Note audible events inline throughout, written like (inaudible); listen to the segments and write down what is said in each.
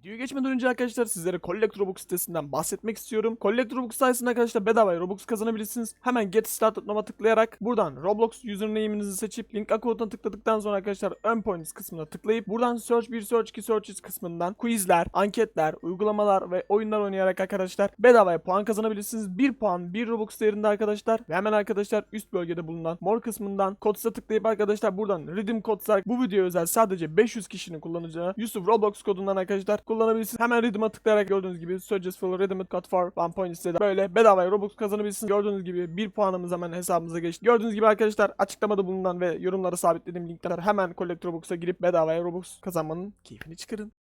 Videoya geçmeden önce arkadaşlar sizlere Collect sitesinden bahsetmek istiyorum. Collect sayesinde arkadaşlar bedava Robux kazanabilirsiniz. Hemen Get Started Now'a tıklayarak buradan Roblox username'inizi seçip link account'a tıkladıktan sonra arkadaşlar Earn Points kısmına tıklayıp buradan Search 1 Search 2 Searches kısmından quizler, anketler, uygulamalar ve oyunlar oynayarak arkadaşlar bedavaya puan kazanabilirsiniz. 1 puan 1 Robux değerinde arkadaşlar ve hemen arkadaşlar üst bölgede bulunan mor kısmından Cods'a tıklayıp arkadaşlar buradan Redeem Cods'a bu videoya özel sadece 500 kişinin kullanacağı Yusuf Roblox kodundan arkadaşlar kullanabilirsiniz. Hemen Redeem'a tıklayarak gördüğünüz gibi Suggestful Redeem Code for 1 point istedi. Böyle bedavaya Robux kazanabilirsiniz. Gördüğünüz gibi 1 puanımız hemen hesabımıza geçti. Gördüğünüz gibi arkadaşlar açıklamada bulunan ve yorumlara sabitlediğim linkler hemen Collect Robux'a girip bedavaya Robux kazanmanın keyfini çıkarın.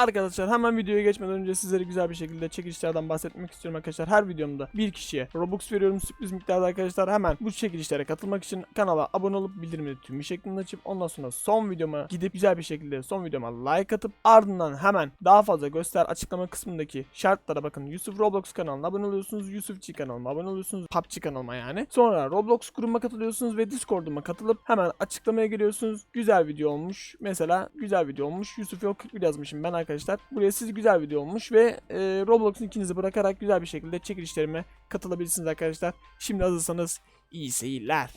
Arkadaşlar hemen videoya geçmeden önce sizlere güzel bir şekilde çekilişlerden bahsetmek istiyorum arkadaşlar. Her videomda bir kişiye Robux veriyorum sürpriz miktarda arkadaşlar. Hemen bu çekilişlere katılmak için kanala abone olup bildirimleri tüm şeklinde açıp ondan sonra son videoma gidip güzel bir şekilde son videoma like atıp ardından hemen daha fazla göster açıklama kısmındaki şartlara bakın. Yusuf Roblox kanalına abone oluyorsunuz. Yusufçi kanalıma abone oluyorsunuz. PUBG kanalıma yani. Sonra Roblox grubuma katılıyorsunuz ve Discord'uma katılıp hemen açıklamaya geliyorsunuz. Güzel video olmuş. Mesela güzel video olmuş. Yusuf 41 yazmışım ben arkadaşlar. Buraya siz güzel video olmuş ve e, Roblox'un ikinizi bırakarak güzel bir şekilde çekilişlerime katılabilirsiniz arkadaşlar. Şimdi hazırsanız iyi seyirler.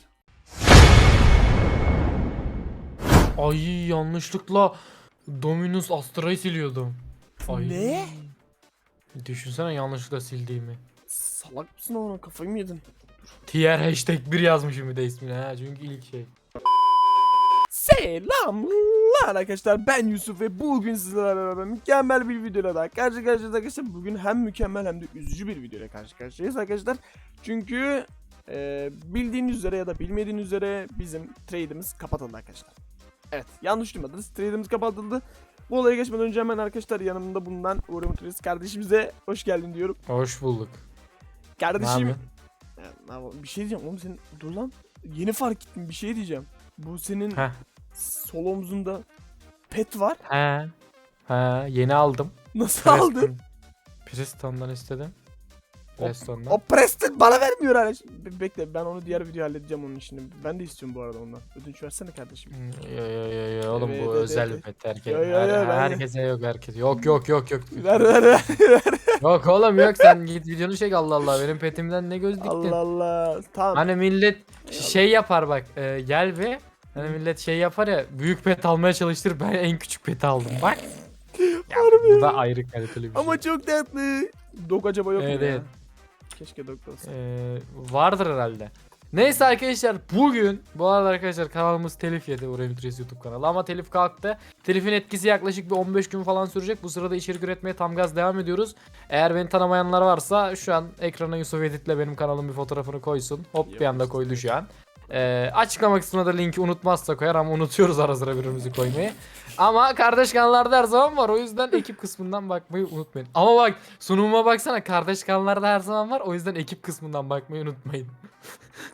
Ay yanlışlıkla Dominus Astra'yı siliyordum. Ay. Ne? Düşünsene yanlışlıkla sildiğimi. Salak mısın oğlum kafayı mı yedin? Tier hashtag 1 yazmışım bir de ismine ha çünkü ilk şey. Selamlar arkadaşlar ben Yusuf ve bugün sizlerle beraber mükemmel bir videoyla daha karşı karşıyayız arkadaşlar. Bugün hem mükemmel hem de üzücü bir videoyla karşı karşıyayız arkadaşlar. Çünkü e, bildiğiniz üzere ya da bilmediğiniz üzere bizim trade'imiz kapatıldı arkadaşlar. Evet yanlış duymadınız trade'imiz kapatıldı. Bu olaya geçmeden önce hemen arkadaşlar yanımda bulunan Uğur Mutulis kardeşimize hoş geldin diyorum. Hoş bulduk. Kardeşim? Ya, ne bir şey diyeceğim oğlum senin dur lan. Yeni fark ettim bir şey diyeceğim. Bu senin Heh. Sol omzunda pet var. He. He yeni aldım. Nasıl aldın? Preston. Preston'dan istedim. O- Preston'dan. O Preston bana vermiyor hala. Be- Bekle ben onu diğer video halledeceğim onun işini. Ben de istiyorum bu arada ondan. Ödünç versene kardeşim. Hmm, Yo yo yo yo oğlum Evet, bu evet, özel evet. bir pet herkes. Yo, yo, yo, her- ben de- herkese yok herkes. Yok yok yok yok. (laughs) Ver ver ver. ver. yok oğlum yok sen git videonu çek Allah Allah benim petimden ne göz diktin. Allah Allah. Tamam. Hani millet şey yapar bak e, gel ve hani millet şey yapar ya büyük pet almaya çalıştır ben en küçük peti aldım bak. (laughs) Ya, bu da ayrı kaliteli bir Ama şey. çok tatlı. Dok acaba yok Evet, mu ya? evet. Keşke dok da olsa. Ee, vardır herhalde. Neyse arkadaşlar bugün bu arada arkadaşlar kanalımız telif yedi Urevitres YouTube kanalı ama telif kalktı. Telifin etkisi yaklaşık bir 15 gün falan sürecek. Bu sırada içerik üretmeye tam gaz devam ediyoruz. Eğer beni tanımayanlar varsa şu an ekrana Yusuf Edit'le benim kanalımın bir fotoğrafını koysun. Hop bir anda koydu şu an. Ee, açıklama kısmına da linki unutmazsa koyar ama unutuyoruz ara sıra birbirimizi koymayı. Ama kardeş kanallarda her zaman var. O yüzden ekip kısmından bakmayı unutmayın. Ama bak sunumuma baksana kardeş kanallarda her zaman var. O yüzden ekip kısmından bakmayı unutmayın.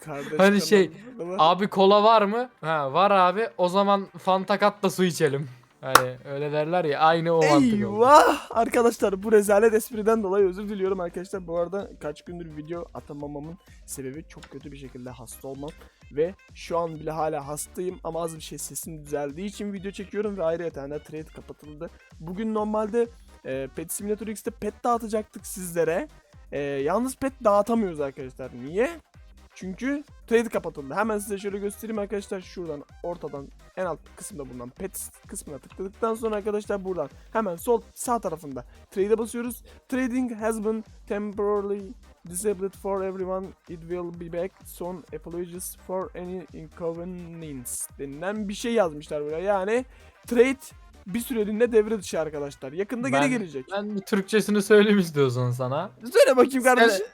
Kardeş Hani şey. Abi kola var mı? Ha var abi. O zaman Fanta kat da su içelim. Hani öyle derler ya aynı o mantık oldu. Eyvah! Arkadaşlar bu rezalet espriden dolayı özür diliyorum arkadaşlar. Bu arada kaç gündür video atamamamın sebebi çok kötü bir şekilde hasta olmam. Ve şu an bile hala hastayım ama az bir şey sesim düzeldiği için video çekiyorum ve ayrıca de trade kapatıldı. Bugün normalde e, Pet Simulator X'te pet dağıtacaktık sizlere. E, yalnız pet dağıtamıyoruz arkadaşlar. Niye? Çünkü trade kapatıldı. Hemen size şöyle göstereyim arkadaşlar. Şuradan ortadan en alt kısımda bulunan pet kısmına tıkladıktan sonra arkadaşlar buradan hemen sol sağ tarafında trade'e basıyoruz. Trading has been temporarily disabled for everyone. It will be back soon. Apologies for any inconvenience denilen bir şey yazmışlar buraya. Yani trade bir süreliğine devre dışı arkadaşlar. Yakında Ben- geri gelecek. Ben bir Türkçesini söyleyeyim istiyorsan sana. Söyle bakayım kardeşim.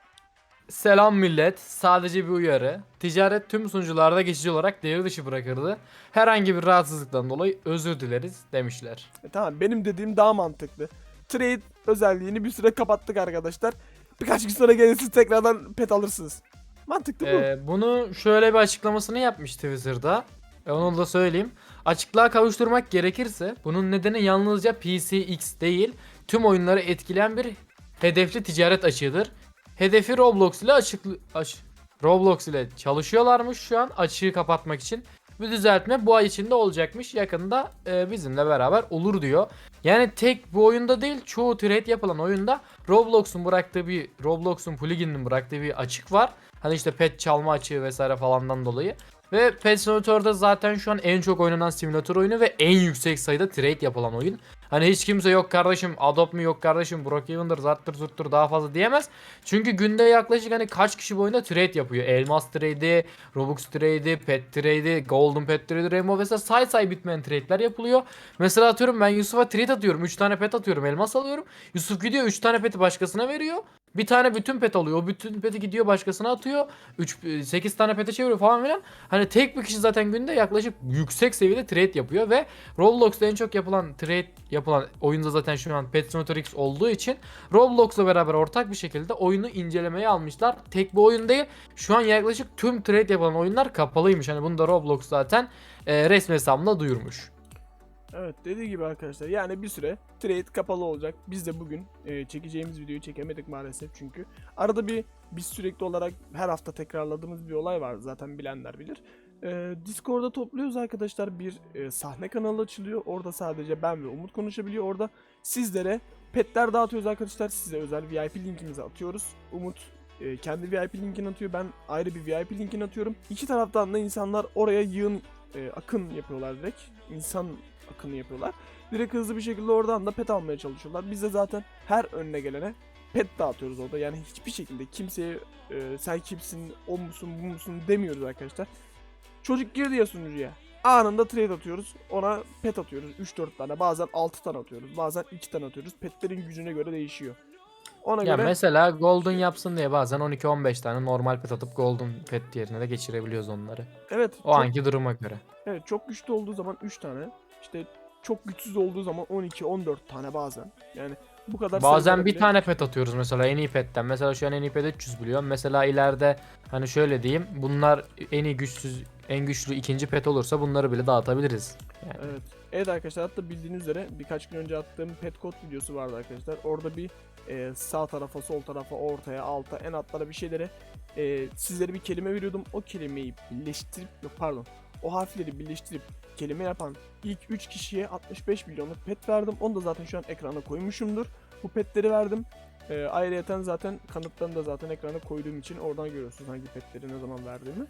Selam millet. Sadece bir uyarı. Ticaret tüm sunucularda geçici olarak devre dışı bırakırdı. Herhangi bir rahatsızlıktan dolayı özür dileriz demişler. E, tamam benim dediğim daha mantıklı. Trade özelliğini bir süre kapattık arkadaşlar. Birkaç gün sonra gelirsiniz tekrardan pet alırsınız. Mantıklı bu. Ee, bunu şöyle bir açıklamasını yapmış Twitter'da. E, onu da söyleyeyim. Açıklığa kavuşturmak gerekirse bunun nedeni yalnızca PCX değil tüm oyunları etkileyen bir hedefli ticaret açığıdır. Hedefi Roblox ile açıklı aç, Roblox ile çalışıyorlarmış şu an açığı kapatmak için. Bu düzeltme bu ay içinde olacakmış. Yakında e, bizimle beraber olur diyor. Yani tek bu oyunda değil çoğu trade yapılan oyunda Roblox'un bıraktığı bir Roblox'un plugininin bıraktığı bir açık var. Hani işte pet çalma açığı vesaire falandan dolayı. Ve Pet Simulator'da zaten şu an en çok oynanan simülatör oyunu ve en yüksek sayıda trade yapılan oyun. Hani hiç kimse yok kardeşim Adopt mu yok kardeşim Brookhaven'dır zarttır zurttur daha fazla diyemez. Çünkü günde yaklaşık hani kaç kişi bu oyunda trade yapıyor. Elmas trade'i, Robux trade'i, Pet trade'i, Golden Pet trade'i, Rainbow vesaire say say bitmeyen trade'ler yapılıyor. Mesela atıyorum ben Yusuf'a trade atıyorum. 3 tane pet atıyorum. Elmas alıyorum. Yusuf gidiyor 3 tane peti başkasına veriyor. Bir tane bütün pet alıyor. O bütün peti gidiyor başkasına atıyor. 3 8 tane pete çeviriyor falan filan. Hani tek bir kişi zaten günde yaklaşık yüksek seviyede trade yapıyor ve Roblox'ta en çok yapılan trade yapılan oyunda zaten şu an Pet Simulator X olduğu için Roblox'la beraber ortak bir şekilde oyunu incelemeye almışlar. Tek bu oyun değil. Şu an yaklaşık tüm trade yapılan oyunlar kapalıymış. Hani bunu da Roblox zaten e, resmi hesabında duyurmuş. Evet dediği gibi arkadaşlar yani bir süre trade kapalı olacak. Biz de bugün e, çekeceğimiz videoyu çekemedik maalesef çünkü. Arada bir biz sürekli olarak her hafta tekrarladığımız bir olay var zaten bilenler bilir. E, Discord'da topluyoruz arkadaşlar bir e, sahne kanalı açılıyor. Orada sadece ben ve Umut konuşabiliyor. Orada sizlere petler dağıtıyoruz arkadaşlar. Size özel VIP linkimizi atıyoruz. Umut e, kendi VIP linkini atıyor. Ben ayrı bir VIP linkini atıyorum. İki taraftan da insanlar oraya yığın e, akın yapıyorlar direkt. İnsan akını yapıyorlar. Direkt hızlı bir şekilde oradan da pet almaya çalışıyorlar. Biz de zaten her önüne gelene pet dağıtıyoruz orada. Yani hiçbir şekilde kimseye e, sen kimsin, o musun, bu musun demiyoruz arkadaşlar. Çocuk girdi ya sunucuya. Anında trade atıyoruz. Ona pet atıyoruz. 3-4 tane. Bazen 6 tane atıyoruz. Bazen 2 tane atıyoruz. Petlerin gücüne göre değişiyor. Ona Ya göre mesela Golden yapsın diye bazen 12-15 tane normal pet atıp Golden pet yerine de geçirebiliyoruz onları. evet O çok- anki duruma göre. Evet çok güçlü olduğu zaman 3 tane. İşte çok güçsüz olduğu zaman 12-14 tane bazen. Yani bu kadar Bazen bir bile- tane pet atıyoruz mesela en iyi petten. Mesela şu an en iyi pet 300 biliyorum. Mesela ileride hani şöyle diyeyim. Bunlar en iyi güçsüz en güçlü ikinci pet olursa bunları bile dağıtabiliriz. Yani. Evet. Evet arkadaşlar hatta bildiğiniz üzere birkaç gün önce attığım pet code videosu vardı arkadaşlar. Orada bir e, sağ tarafa, sol tarafa, ortaya, alta, en altlara bir şeylere e, sizlere bir kelime veriyordum. O kelimeyi birleştirip, yok pardon, o harfleri birleştirip kelime yapan ilk 3 kişiye 65 milyonluk pet verdim. Onu da zaten şu an ekrana koymuşumdur. Bu petleri verdim. E, ayrıyeten zaten kanıtlarını da zaten ekrana koyduğum için oradan görüyorsunuz hangi petleri ne zaman verdiğimi.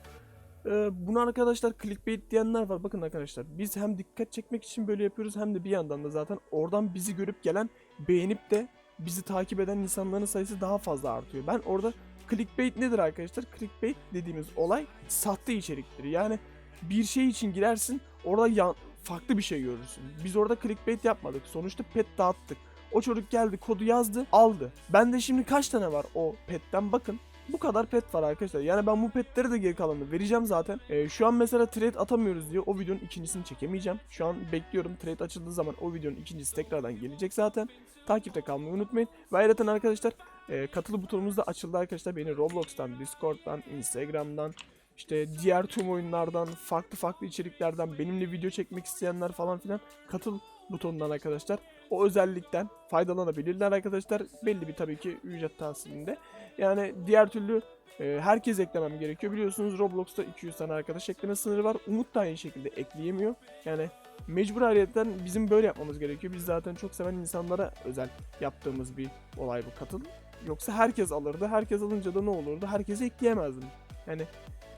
Ee, bunu arkadaşlar clickbait diyenler var. Bakın arkadaşlar biz hem dikkat çekmek için böyle yapıyoruz hem de bir yandan da zaten oradan bizi görüp gelen beğenip de bizi takip eden insanların sayısı daha fazla artıyor. Ben orada clickbait nedir arkadaşlar? Clickbait dediğimiz olay sahte içeriktir. Yani bir şey için girersin orada yan, farklı bir şey görürsün. Biz orada clickbait yapmadık. Sonuçta pet dağıttık. O çocuk geldi kodu yazdı aldı. Ben de şimdi kaç tane var o petten bakın. Bu kadar pet var arkadaşlar. Yani ben bu petleri de geri kalanını vereceğim zaten. Ee, şu an mesela trade atamıyoruz diye o videonun ikincisini çekemeyeceğim. Şu an bekliyorum. Trade açıldığı zaman o videonun ikincisi tekrardan gelecek zaten. Takipte kalmayı unutmayın. Ve ayrıca arkadaşlar e, katılı butonumuz da açıldı arkadaşlar. Beni Roblox'tan, Discord'dan, Instagram'dan, işte diğer tüm oyunlardan, farklı farklı içeriklerden benimle video çekmek isteyenler falan filan katıl butonundan arkadaşlar. O özellikten faydalanabilirler arkadaşlar. Belli bir tabii ki ücret tahsilinde. Yani diğer türlü e, herkes eklemem gerekiyor. Biliyorsunuz Roblox'ta 200 tane arkadaş ekleme sınırı var. Umut da aynı şekilde ekleyemiyor. Yani mecbur ayrıyetten bizim böyle yapmamız gerekiyor. Biz zaten çok seven insanlara özel yaptığımız bir olay bu katıl. Yoksa herkes alırdı. Herkes alınca da ne olurdu? Herkesi ekleyemezdim. Yani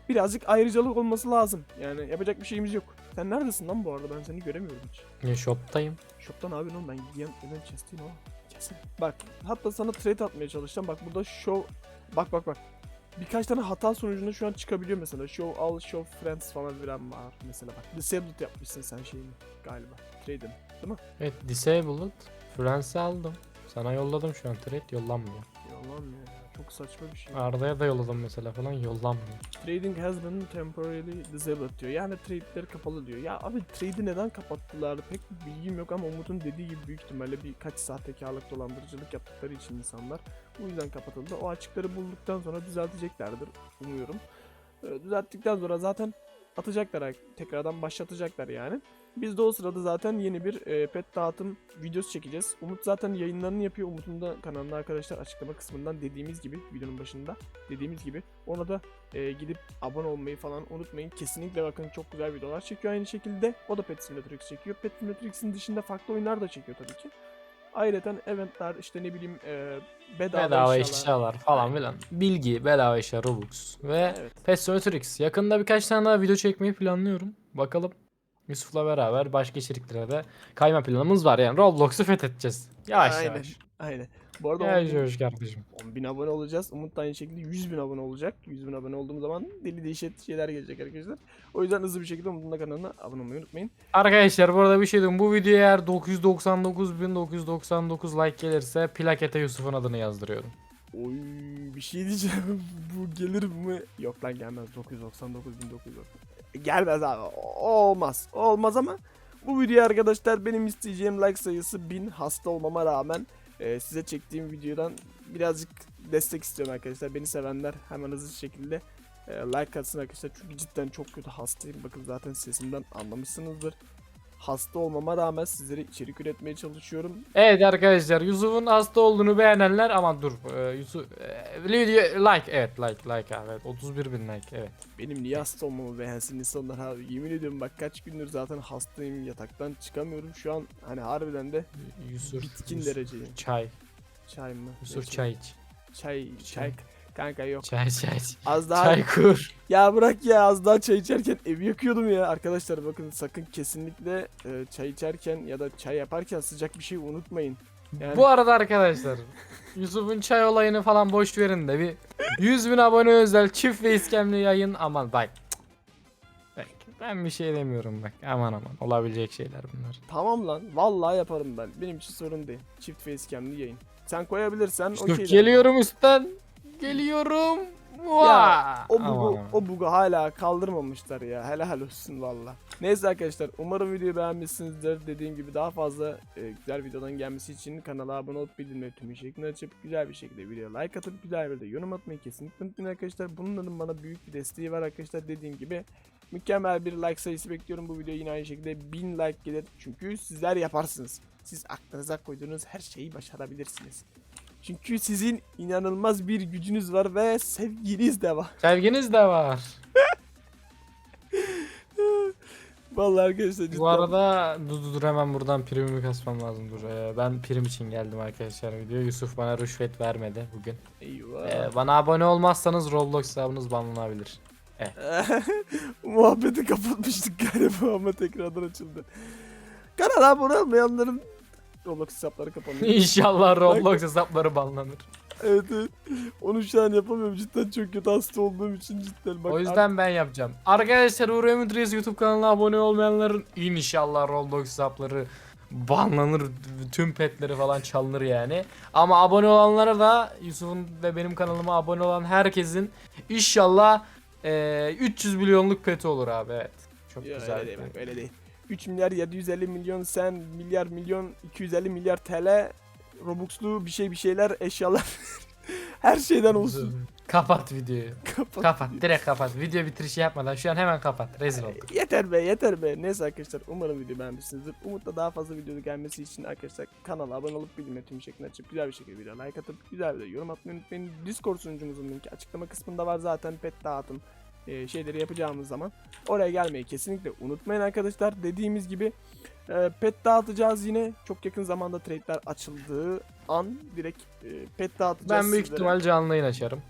birazcık ayrıcalık olması lazım. Yani yapacak bir şeyimiz yok. Sen neredesin lan bu arada? Ben seni göremiyorum hiç. Ya shop'tayım. Shop'tan abi oğlum ben gideyim hemen chest'iyim ama. Kesin. Bak hatta sana trade atmaya çalışacağım. Bak burada show bak bak bak. Birkaç tane hata sonucunda şu an çıkabiliyor mesela. Show all show friends falan filan var mesela bak. Disabled yapmışsın sen şeyini galiba. Trade'ini. Evet disabled. Friends'i aldım. Sana yolladım şu an trade yollanmıyor. Yalanmıyor ya. Çok saçma bir şey. Arda'ya da yolladım mesela falan yollanmıyor. Trading has been temporarily disabled diyor. Yani trade'ler kapalı diyor. Ya abi trade'i neden kapattılar pek bir bilgim yok ama Umut'un dediği gibi büyük ihtimalle birkaç sahtekarlık dolandırıcılık yaptıkları için insanlar bu yüzden kapatıldı. O açıkları bulduktan sonra düzelteceklerdir umuyorum. Ee, düzelttikten sonra zaten atacaklar tekrardan başlatacaklar yani. Biz de o sırada zaten yeni bir e, pet dağıtım videosu çekeceğiz. Umut zaten yayınlarını yapıyor. Umut'un da kanalına arkadaşlar açıklama kısmından dediğimiz gibi videonun başında dediğimiz gibi ona da e, gidip abone olmayı falan unutmayın. Kesinlikle bakın çok güzel videolar çekiyor aynı şekilde. O da Pet Simulator X çekiyor. Pet Simulator X'in dışında farklı oyunlar da çekiyor tabii ki. Ayrıca eventler işte ne bileyim e, bedava, Bedava eşyalar. eşyalar falan filan. Bilgi, bedava eşya, Robux ve Evet. Pet Simulator X. Yakında birkaç tane daha video çekmeyi planlıyorum. Bakalım. Yusuf'la beraber başka içeriklere de kayma planımız var yani. Roblox'u fethedeceğiz. Yavaş Aynen. yavaş. Aynen. Bu arada Yavaş 10 bin, yavaş kardeşim. 10 bin abone olacağız. Umut da aynı şekilde 100 bin abone olacak. 100 bin abone olduğumuz zaman deli değişik şeyler gelecek arkadaşlar. O yüzden hızlı bir şekilde Umut'un da kanalına abone olmayı unutmayın. Arkadaşlar bu arada bir şey diyeyim. Bu videoya eğer 999.999 like gelirse plakete Yusuf'un adını yazdırıyorum. Oy bir şey diyeceğim. (laughs) Bu gelir mi? Yok lan gelmez. 999 1990. Gelmez abi. Olmaz. Olmaz ama bu video arkadaşlar benim isteyeceğim like sayısı 1000 hasta olmama rağmen e, size çektiğim videodan birazcık destek istiyorum arkadaşlar. Beni sevenler hemen hızlı şekilde e, like atsın arkadaşlar. Çünkü cidden çok kötü hastayım. Bakın zaten sesimden anlamışsınızdır. Hasta olmama rağmen sizlere içerik üretmeye çalışıyorum. Evet arkadaşlar Yusuf'un hasta olduğunu beğenenler ama dur e, Yusuf e, like evet like like abi evet 31 bin like evet. Benim niye hasta olmamı beğensin insanlar abi. Yemin ediyorum bak kaç gündür zaten hastayım yataktan çıkamıyorum. Şu an hani harbiden de Yusuf bitkin Yusuf, dereceyim. Çay Çay mı? Yusuf Neyse. çay iç. Çay, çay. Kanka yok. Çay çay. Az daha Çay kur. ya bırak ya az daha çay içerken evi yakıyordum ya. Arkadaşlar bakın sakın kesinlikle e, çay içerken ya da çay yaparken sıcak bir şey unutmayın. Yani Bu arada arkadaşlar (laughs) Yusuf'un çay olayını falan boş verin de bir 100 bin abone özel çift ve iskemli yayın aman bak. Bak ben bir şey demiyorum bak aman aman olabilecek şeyler bunlar. tamam lan vallahi yaparım ben. Benim için sorun değil. Çift facecam'li yayın. Sen koyabilirsen okey. geliyorum üstten. Geliyorum. Vaa! O bugu, Aman o bugu hala kaldırmamışlar ya. Helal olsun valla. Neyse arkadaşlar umarım videoyu beğenmişsinizdir. Dediğim gibi daha fazla e, güzel videoların gelmesi için kanala abone olup bildirimleri tüm şeklinde açıp güzel bir şekilde videoya like atıp güzel bir de yorum atmayı kesinlikle unutmayın arkadaşlar. Bunların bana büyük bir desteği var arkadaşlar. Dediğim gibi mükemmel bir like sayısı bekliyorum. Bu video yine aynı şekilde 1000 like gelir. Çünkü sizler yaparsınız. Siz aklınıza koyduğunuz her şeyi başarabilirsiniz. Çünkü sizin inanılmaz bir gücünüz var ve sevginiz de var. (laughs) Sevginiz de var. Vallahi arkadaşlar cidden. Bu arada dur dur, hemen buradan primimi kasmam lazım dur. Ee, ben prim için geldim arkadaşlar video. Yusuf bana rüşvet vermedi bugün. Eyvah. Ee, bana abone olmazsanız Roblox hesabınız banlanabilir. (laughs) Muhabbeti kapatmıştık galiba ama tekrardan açıldı. Kanala abone olmayanların Roblox hesapları kapanıyor. (laughs) İnşallah Roblox hesapları banlanır. evet evet. Onu şu an yapamıyorum cidden çok kötü hasta olduğum için cidden. Bak, o yüzden ben yapacağım. Arkadaşlar Uğur Reis YouTube kanalına abone olmayanların inşallah Roblox hesapları banlanır. Tüm petleri falan çalınır yani. Ama abone olanlara da Yusuf'un ve benim kanalıma abone olan herkesin inşallah eee, 300 milyonluk peti olur abi evet. Çok Ya, güzel. öyle değil, bak, öyle değil. 3 milyar 750 milyon sen milyar milyon 250 milyar TL Robux'lu bir şey bir şeyler eşyalar (laughs) her şeyden olsun. Kapat videoyu. Kapat. Kapat. Direkt kapat. Video bitirişi yapmadan şu an hemen kapat. Rezil olduk. Yeter be yeter be. Neyse arkadaşlar umarım video beğenmişsinizdir. Umut'la daha fazla video gelmesi için arkadaşlar kanala abone olup bildirim tüm şeklinde açıp güzel bir şekilde video like atıp güzel bir de yorum atmayı unutmayın. Discord sunucumuzun linki açıklama kısmında var zaten pet dağıtım e, şeyleri yapacağımız zaman. Oraya gelmeyi kesinlikle unutmayın arkadaşlar. Dediğimiz gibi e, pet dağıtacağız yine. Çok yakın zamanda trade'ler açıldığı an direkt e, pet dağıtacağız Ben büyük sizlere. ihtimal canlı yayın açarım.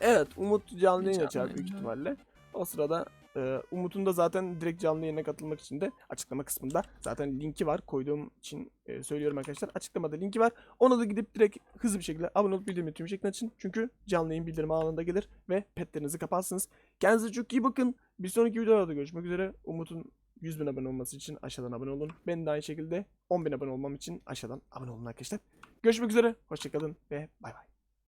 Evet Umut canlı yayın açar büyük ihtimalle. O sırada e, Umut'un da zaten direkt canlı yayına katılmak için de açıklama kısmında zaten linki var. Koyduğum için e, söylüyorum arkadaşlar. Açıklamada linki var. Ona da gidip direkt hızlı bir şekilde abone olup bildirimi tüm şeklinde açın. Çünkü canlı yayın bildirimi anında gelir ve petlerinizi kaparsınız. Kendinize çok iyi bakın. Bir sonraki videolarda görüşmek üzere. Umut'un 100 bin abone olması için aşağıdan abone olun. Ben de aynı şekilde 10 bin abone olmam için aşağıdan abone olun arkadaşlar. Görüşmek üzere. Hoşçakalın ve bay bay.